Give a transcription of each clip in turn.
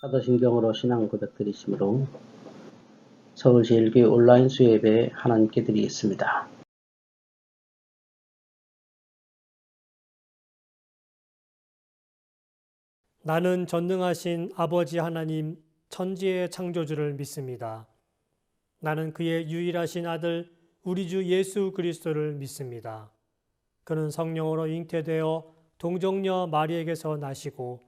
사도신경으로 신앙 고백 드리심으로 서울제일교회 온라인 수예배 하나님께 드리겠습니다. 나는 전능하신 아버지 하나님 천지의 창조주를 믿습니다. 나는 그의 유일하신 아들 우리 주 예수 그리스도를 믿습니다. 그는 성령으로 잉태되어 동정녀 마리에게서 나시고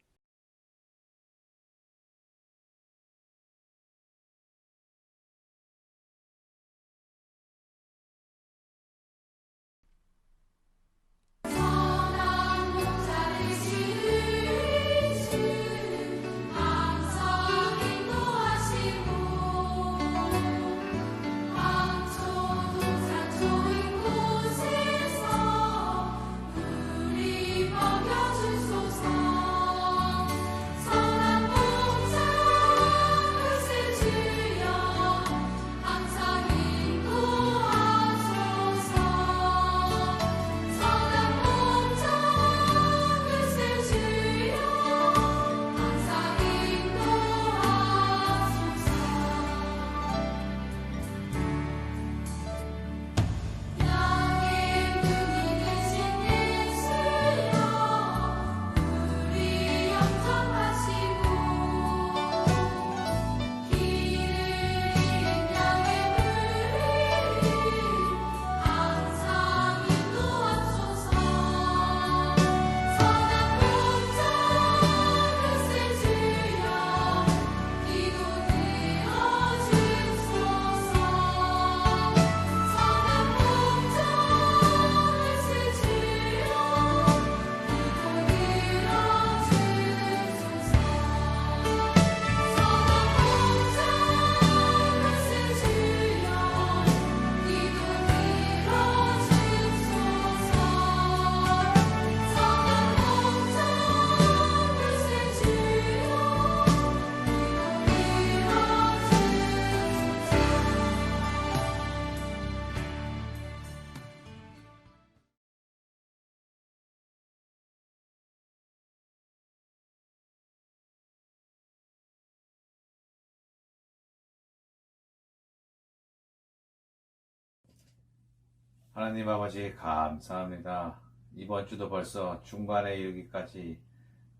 하나님 아버지 감사합니다. 이번 주도 벌써 중간에 이르기까지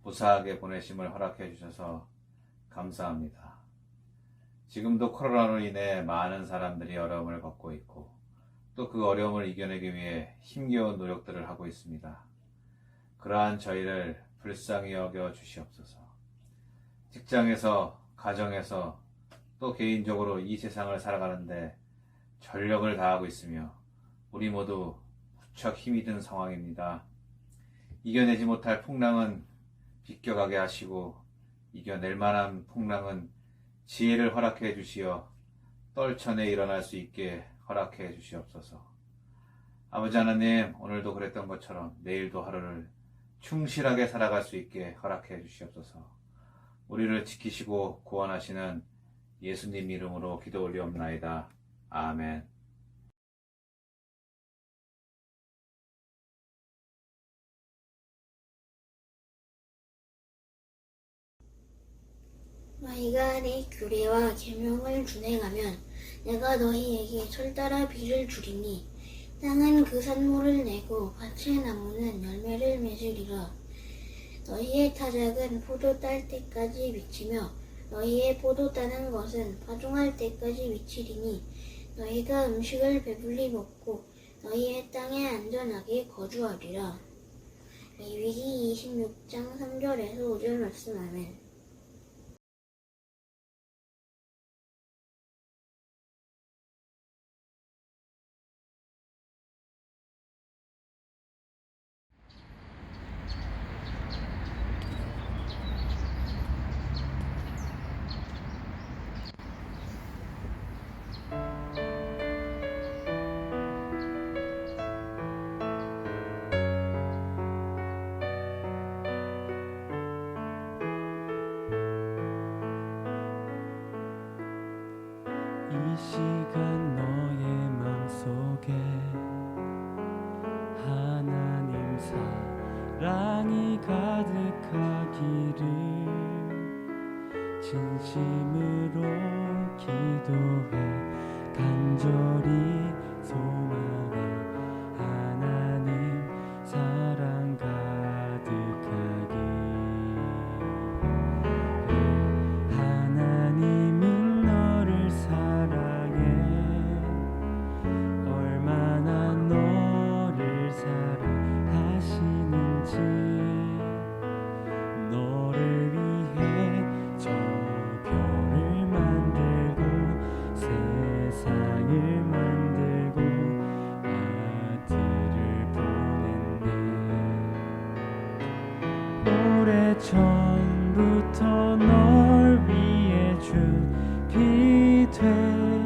무사하게 보내심을 허락해 주셔서 감사합니다. 지금도 코로나로 인해 많은 사람들이 어려움을 겪고 있고 또 그 어려움을 이겨내기 위해 힘겨운 노력들을 하고 있습니다. 그러한 저희를 불쌍히 여겨 주시옵소서. 직장에서, 가정에서 또 개인적으로 이 세상을 살아가는데 전력을 다하고 있으며 우리 모두 무척 힘이 든 상황입니다. 이겨내지 못할 풍랑은 비껴가게 하시고 이겨낼 만한 풍랑은 지혜를 허락해 주시어 떨쳐내 일어날 수 있게 허락해 주시옵소서. 아버지 하나님, 오늘도 그랬던 것처럼 내일도 하루를 충실하게 살아갈 수 있게 허락해 주시옵소서. 우리를 지키시고 구원하시는 예수님 이름으로 기도 올리옵나이다. 아멘. 너희가 내 규례와 계명을 준행하면 내가 너희에게 철따라 비를 주리니 땅은 그 산모를 내고 밭의 나무는 열매를 맺으리라. 너희의 타작은 포도 딸 때까지 미치며 너희의 포도 따는 것은 파종할 때까지 미치리니 너희가 음식을 배불리 먹고 너희의 땅에 안전하게 거주하리라. 레위기 26장 3절에서 5절 말씀 아멘 기 오래 전부터 널 위해 준비된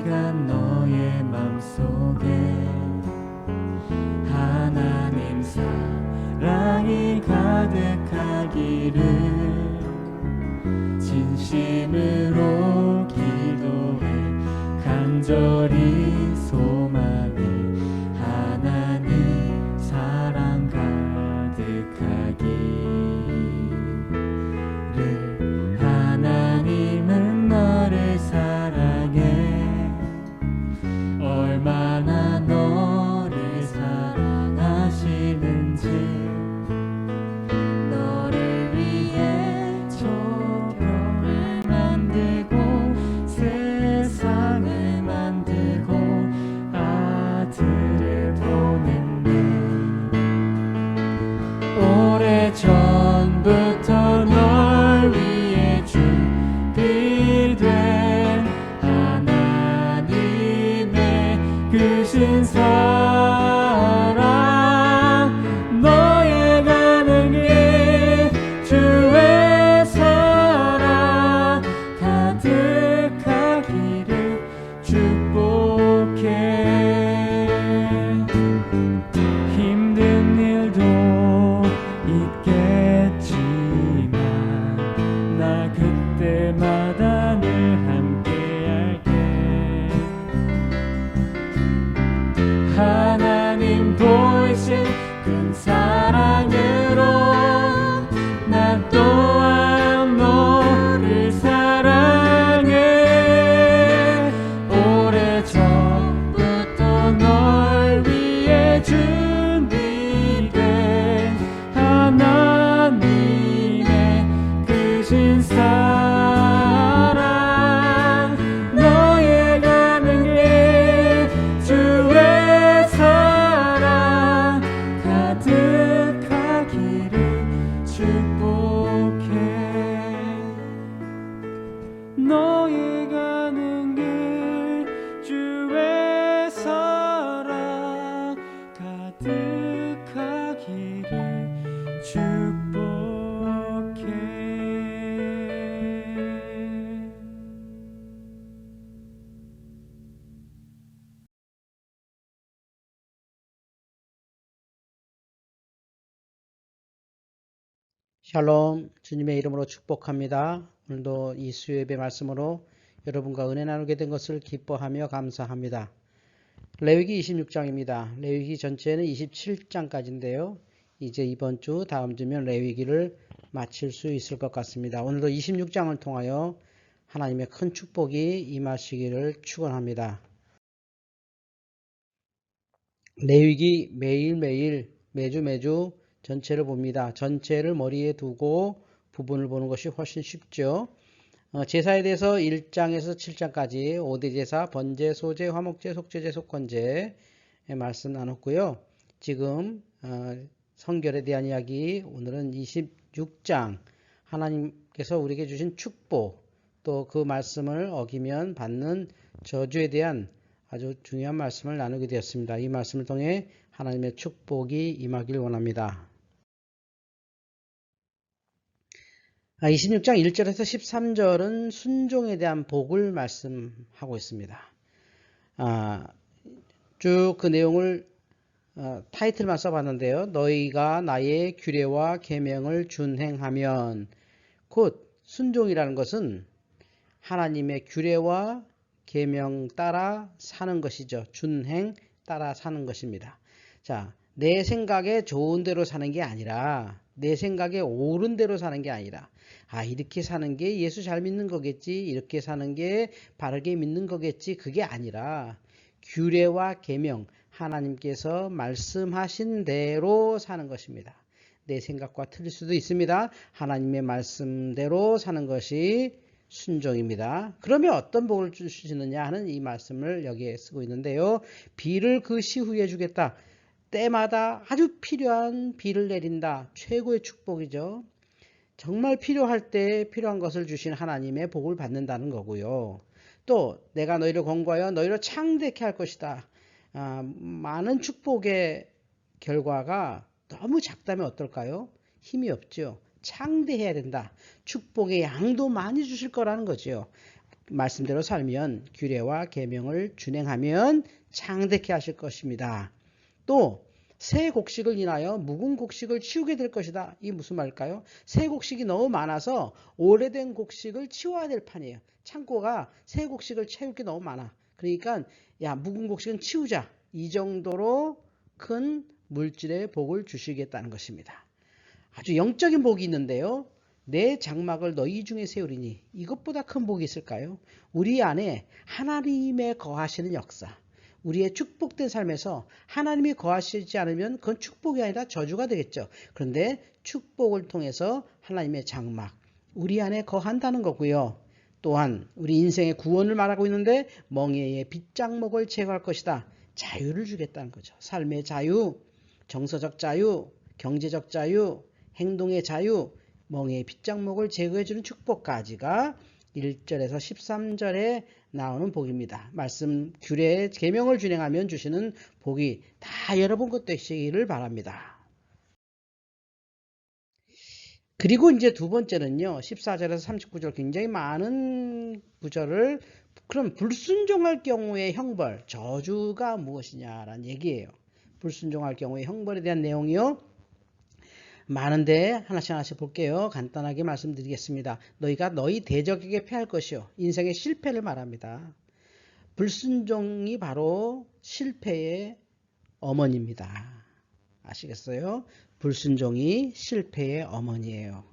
시간 너의 맘속에. 하나님 사랑이 가득하기를 진심으로 샬롬 주님의 이름으로 축복합니다. 오늘도 이 수요예배 말씀으로 여러분과 은혜 나누게 된 것을 기뻐하며 감사합니다. 레위기 26장입니다. 레위기 전체는 27장까지인데요. 이제 이번 주 다음 주면 레위기를 마칠 수 있을 것 같습니다. 오늘도 26장을 통하여 하나님의 큰 축복이 임하시기를 축원합니다. 레위기 매일매일 매주 매주 전체를 봅니다. 전체를 머리에 두고 부분을 보는 것이 훨씬 쉽죠. 어, 제사에 대해서 1장에서 7장까지 5대 제사, 번제, 소제, 화목제, 속죄제, 속건제의 말씀 나눴고요. 지금 어, 성결에 대한 이야기 오늘은 26장 하나님께서 우리에게 주신 축복 또 그 말씀을 어기면 받는 저주에 대한 아주 중요한 말씀을 나누게 되었습니다. 이 말씀을 통해 하나님의 축복이 임하길 원합니다. 26장 1절에서 13절은 순종에 대한 복을 말씀하고 있습니다. 아, 쭉 그 내용을 어, 타이틀만 써봤는데요. 너희가 나의 규례와 계명을 준행하면 곧 순종이라는 것은 하나님의 규례와 계명 따라 사는 것이죠. 준행 따라 사는 것입니다. 자, 내 생각에 좋은 대로 사는 게 아니라 내 생각에 옳은 대로 사는 게 아니라 아 이렇게 사는 게 예수 잘 믿는 거겠지 이렇게 사는 게 바르게 믿는 거겠지 그게 아니라 규례와 계명 하나님께서 말씀하신 대로 사는 것입니다. 내 생각과 틀릴 수도 있습니다. 하나님의 말씀대로 사는 것이 순종입니다. 그러면 어떤 복을 주시느냐 하는 이 말씀을 여기에 쓰고 있는데요. 비를 그 시후에 주겠다. 때마다 아주 필요한 비를 내린다. 최고의 축복이죠. 정말 필요할 때 필요한 것을 주신 하나님의 복을 받는다는 거고요. 또 내가 너희를 권고하여 너희를 창대케 할 것이다. 아, 많은 축복의 결과가 너무 작다면 어떨까요? 힘이 없죠. 창대해야 된다. 축복의 양도 많이 주실 거라는 거죠. 말씀대로 살면 규례와 계명을 준행하면 창대케 하실 것입니다. 또 새 곡식을 인하여 묵은 곡식을 치우게 될 것이다. 이 무슨 말일까요? 새 곡식이 너무 많아서 오래된 곡식을 치워야 될 판이에요. 창고가 새 곡식을 채울 게 너무 많아. 그러니까 야 묵은 곡식은 치우자. 이 정도로 큰 물질의 복을 주시겠다는 것입니다. 아주 영적인 복이 있는데요. 내 장막을 너희 중에 세우리니 이것보다 큰 복이 있을까요? 우리 안에 하나님의 거하시는 역사, 우리의 축복된 삶에서 하나님이 거하시지 않으면 그건 축복이 아니라 저주가 되겠죠. 그런데 축복을 통해서 하나님의 장막, 우리 안에 거한다는 거고요. 또한 우리 인생의 구원을 말하고 있는데 멍에의 빗장목을 제거할 것이다. 자유를 주겠다는 거죠. 삶의 자유, 정서적 자유, 경제적 자유, 행동의 자유, 멍에의 빗장목을 제거해주는 축복까지가 1절에서 13절에 나오는 복입니다. 말씀 규례 계명을 준행하면 주시는 복이 다 여러분 것 되시기를 바랍니다. 그리고 이제 두 번째는요. 14절에서 39절 굉장히 많은 구절을 그럼 불순종할 경우의 형벌, 저주가 무엇이냐라는 얘기예요. 불순종할 경우의 형벌에 대한 내용이요. 많은데 하나씩 하나씩 볼게요. 간단하게 말씀드리겠습니다. 너희가 너희 대적에게 패할 것이요. 인생의 실패를 말합니다. 불순종이 바로 실패의 어머니입니다. 아시겠어요? 불순종이 실패의 어머니예요.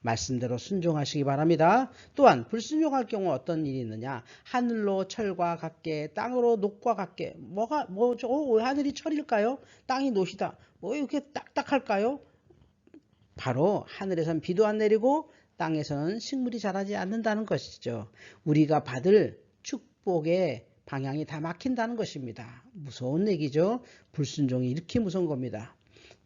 말씀대로 순종하시기 바랍니다. 또한 불순종할 경우 어떤 일이 있느냐? 하늘로 철과 같게, 땅으로 녹과 같게. 뭐가 뭐죠? 어, 하늘이 철일까요? 땅이 노시다. 뭐 이렇게 딱딱할까요? 바로 하늘에선 비도 안 내리고 땅에서는 식물이 자라지 않는다는 것이죠. 우리가 받을 축복의 방향이 다 막힌다는 것입니다. 무서운 얘기죠. 불순종이 이렇게 무서운 겁니다.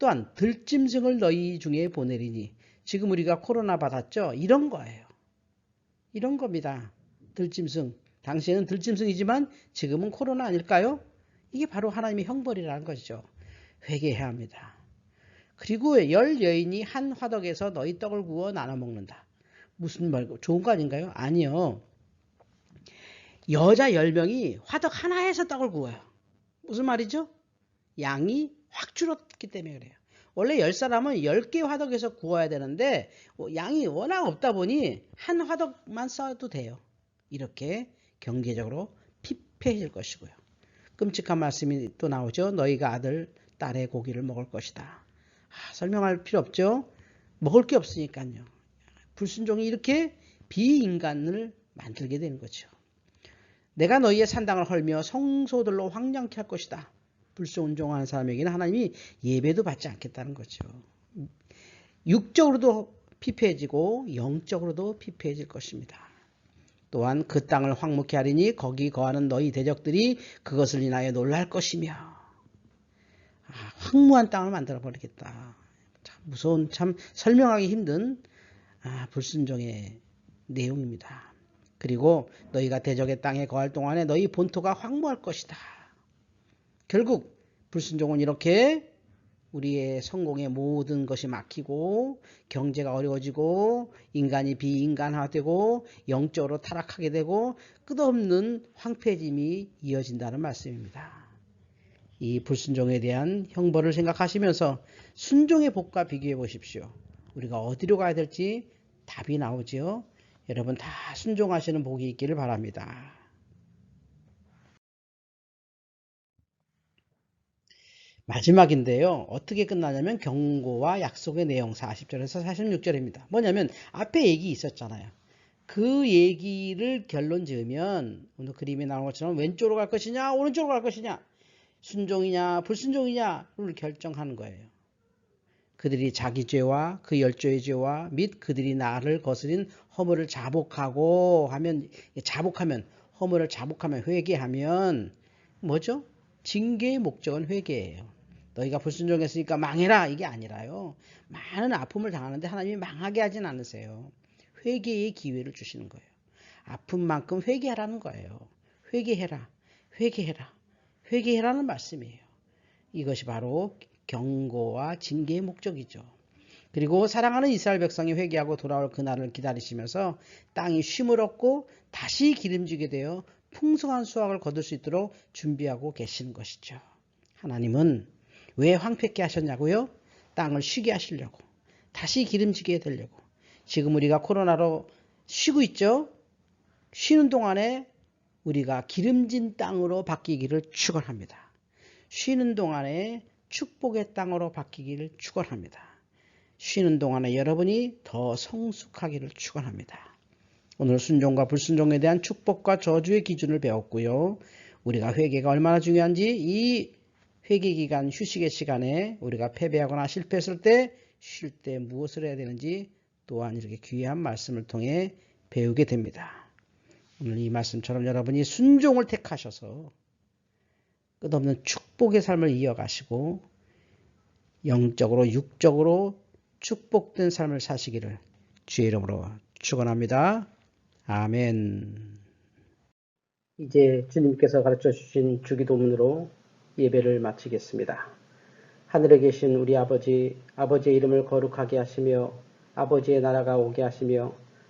또한 들짐승을 너희 중에 보내리니 지금 우리가 코로나 받았죠. 이런 거예요. 이런 겁니다. 들짐승. 당시에는 들짐승이지만 지금은 코로나 아닐까요? 이게 바로 하나님의 형벌이라는 것이죠. 회개해야 합니다. 그리고 열 여인이 한 화덕에서 너희 떡을 구워 나눠 먹는다. 무슨 말, 좋은 거 아닌가요? 아니요. 여자 열 명이 화덕 하나에서 떡을 구워요. 무슨 말이죠? 양이 확 줄었기 때문에 그래요. 원래 열 사람은 열개 화덕에서 구워야 되는데 양이 워낙 없다 보니 한 화덕만 써도 돼요. 이렇게 경제적으로 피폐해질 것이고요. 끔찍한 말씀이 또 나오죠. 너희가 아들, 딸의 고기를 먹을 것이다. 아, 설명할 필요 없죠. 먹을 게 없으니까요. 불순종이 이렇게 비인간을 만들게 되는 거죠. 내가 너희의 산당을 헐며 성소들로 황량케 할 것이다. 불순종하는 사람에게는 하나님이 예배도 받지 않겠다는 거죠. 육적으로도 피폐해지고 영적으로도 피폐해질 것입니다. 또한 그 땅을 황무케 하리니 거기 거하는 너희 대적들이 그것을 인하여 놀랄 것이며 아, 황무한 땅을 만들어 버리겠다. 참 무서운 참 설명하기 힘든 아, 불순종의 내용입니다. 그리고 너희가 대적의 땅에 거할 동안에 너희 본토가 황무할 것이다. 결국 불순종은 이렇게 우리의 성공의 모든 것이 막히고 경제가 어려워지고 인간이 비인간화되고 영적으로 타락하게 되고 끝없는 황폐짐이 이어진다는 말씀입니다. 이 불순종에 대한 형벌을 생각하시면서 순종의 복과 비교해 보십시오. 우리가 어디로 가야 될지 답이 나오지요. 여러분 다 순종하시는 복이 있기를 바랍니다. 마지막인데요. 어떻게 끝나냐면 경고와 약속의 내용 40절에서 46절입니다. 뭐냐면 앞에 얘기 있었잖아요. 그 얘기를 결론 지으면 오늘 그림에 나온 것처럼 왼쪽으로 갈 것이냐 오른쪽으로 갈 것이냐 순종이냐 불순종이냐를 결정하는 거예요. 그들이 자기 죄와 그 열조의 죄와 및 그들이 나를 거스린 허물을 자복하고 하면 자복하면 허물을 자복하면 회개하면 뭐죠? 징계의 목적은 회개예요. 너희가 불순종했으니까 망해라 이게 아니라요. 많은 아픔을 당하는데 하나님이 망하게 하진 않으세요. 회개의 기회를 주시는 거예요. 아픔만큼 회개하라는 거예요. 회개해라. 회개해라. 회개해라는 말씀이에요. 이것이 바로 경고와 징계의 목적이죠. 그리고 사랑하는 이스라엘 백성이 회개하고 돌아올 그날을 기다리시면서 땅이 쉼을 얻고 다시 기름지게 되어 풍성한 수확을 거둘 수 있도록 준비하고 계시는 것이죠. 하나님은 왜 황폐케 하셨냐고요? 땅을 쉬게 하시려고. 다시 기름지게 되려고. 지금 우리가 코로나로 쉬고 있죠? 쉬는 동안에 우리가 기름진 땅으로 바뀌기를 축원합니다. 쉬는 동안에 축복의 땅으로 바뀌기를 축원합니다. 쉬는 동안에 여러분이 더 성숙하기를 축원합니다. 오늘 순종과 불순종에 대한 축복과 저주의 기준을 배웠고요. 우리가 회개가 얼마나 중요한지 이 회개 기간 휴식의 시간에 우리가 패배하거나 실패했을 때 쉴 때 무엇을 해야 되는지 또한 이렇게 귀한 말씀을 통해 배우게 됩니다. 오늘 이 말씀처럼 여러분이 순종을 택하셔서 끝없는 축복의 삶을 이어가시고 영적으로 육적으로 축복된 삶을 사시기를 주의 이름으로 축원합니다. 아멘. 이제 주님께서 가르쳐 주신 주기도문으로 예배를 마치겠습니다. 하늘에 계신 우리 아버지, 아버지의 이름을 거룩하게 하시며 아버지의 나라가 오게 하시며